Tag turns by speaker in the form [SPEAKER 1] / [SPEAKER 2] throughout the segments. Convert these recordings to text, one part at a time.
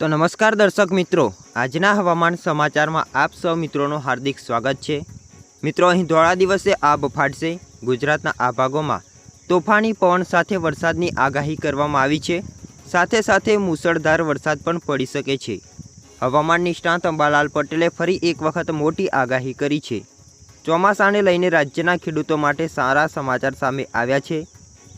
[SPEAKER 1] તો નમસ્કાર દર્શક મિત્રો. આજના હવામાન સમાચારમાં આપ સૌ મિત્રોનું હાર્દિક સ્વાગત છે. મિત્રો, અહીં ધોળા દિવસે આબ ફાટશે. ગુજરાતના આ ભાગોમાં તોફાની પવન સાથે વરસાદની આગાહી કરવામાં આવી છે. સાથે સાથે મુસળધાર વરસાદ પણ પડી શકે છે. હવામાન નિષ્ણાત અંબાલાલ પટેલે ફરી એક વખત મોટી આગાહી કરી છે. ચોમાસાને લઈને રાજ્યના ખેડૂતો માટે સારા સમાચાર સામે આવ્યા છે.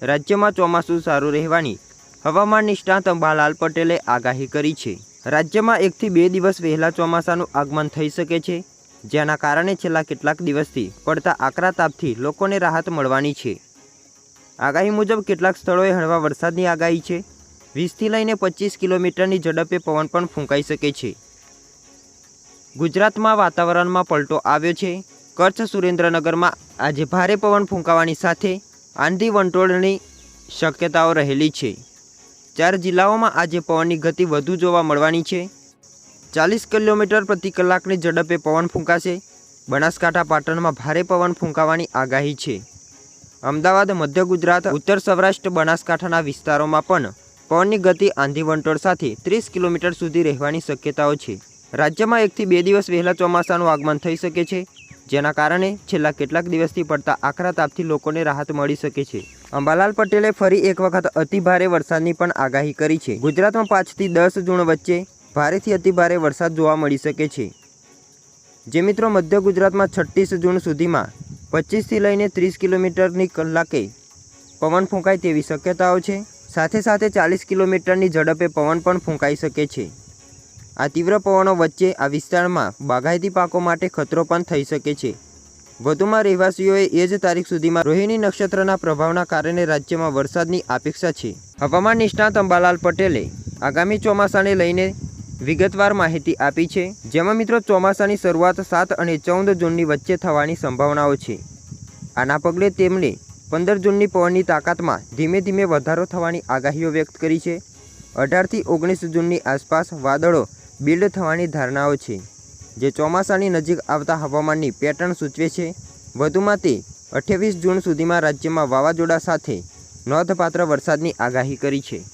[SPEAKER 1] રાજ્યમાં ચોમાસું સારું રહેવાની હવામાન નિષ્ણાત અંબાલાલ પટેલે આગાહી કરી છે. રાજ્યમાં એકથી બે દિવસ વહેલા ચોમાસાનું આગમન થઈ શકે છે, જેના કારણે છેલ્લા કેટલાક દિવસથી પડતા આકરા તાપથી લોકોને રાહત મળવાની છે. આગાહી મુજબ કેટલાક સ્થળોએ હળવા વરસાદની આગાહી છે. વીસથી લઈને પચીસ કિલોમીટરની ઝડપે પવન પણ ફૂંકાઈ શકે છે. ગુજરાતમાં વાતાવરણમાં પલટો આવ્યો છે. કચ્છ સુરેન્દ્રનગરમાં આજે ભારે પવન ફૂંકાવાની સાથે આંધી વંટોળની શક્યતાઓ રહેલી છે. ચાર જિલ્લાઓમાં આજે પવનની ગતિ વધુ જોવા મળવાની છે. ચાલીસ કિલોમીટર પ્રતિ કલાકની ઝડપે પવન ફૂંકાશે. બનાસકાંઠા પાટણમાં ભારે પવન ફૂંકાવાની આગાહી છે. અમદાવાદ, મધ્ય ગુજરાત, ઉત્તર સૌરાષ્ટ્ર, બનાસકાંઠાના વિસ્તારોમાં પણ પવનની ગતિ આંધી વંટોળ સાથે ત્રીસ કિલોમીટર સુધી રહેવાની શક્યતાઓ છે. રાજ્યમાં એકથી બે દિવસ વહેલા ચોમાસાનું આગમન થઈ શકે છે, જેના કારણે છેલ્લા કેટલાક દિવસથી પડતા આકરા તાપથી લોકોને રાહત મળી શકે છે. અંબાલાલ પટેલે ફરી એક વખત અતિ ભારે વરસાદની પણ આગાહી કરી છે. ગુજરાતમાં પાંચથી દસ જૂન વચ્ચે ભારેથી અતિ ભારે વરસાદ જોવા મળી શકે છે. જે મિત્રો મધ્ય ગુજરાતમાં છત્રીસ જૂન સુધીમાં પચીસથી લઈને ત્રીસ કિલોમીટરની કલાકે પવન ફૂંકાય તેવી શક્યતાઓ છે. સાથે સાથે ચાલીસ કિલોમીટરની ઝડપે પવન પણ ફૂંકાઈ શકે છે. આ તીવ્ર પવનો વચ્ચે આ વિસ્તારમાં બાગાયતી પાકો માટે ખતરો પણ થઈ શકે છે. વધુમાં રહેવાસીઓએ એ જ તારીખ સુધીમાં રોહિણી નક્ષત્રના પ્રભાવના કારણે રાજ્યમાં વરસાદની અપેક્ષા છે. હવામાન નિષ્ણાત અંબાલાલ પટેલે આગામી ચોમાસાને લઈને વિગતવાર માહિતી આપી છે. જેમાં મિત્રો ચોમાસાની શરૂઆત સાત અને ચૌદ જૂનની વચ્ચે થવાની સંભાવનાઓ છે. આના પગલે તેમણે પંદર જૂનની પવનની તાકાતમાં ધીમે ધીમે વધારો થવાની આગાહીઓ વ્યક્ત કરી છે. અઢારથી ઓગણીસ જૂનની આસપાસ વાદળો બિલ્ડ થવાની ધારણાઓ છે. જે ચોમાસાની નજીક આવતા હવામાનની પેટર્ન સૂચવે છે. વધુમાં તે અઠ્યાવીસ જૂન સુધીમાં રાજ્યમાં વાવાઝોડા સાથે નોંધપાત્ર વરસાદની આગાહી કરી છે.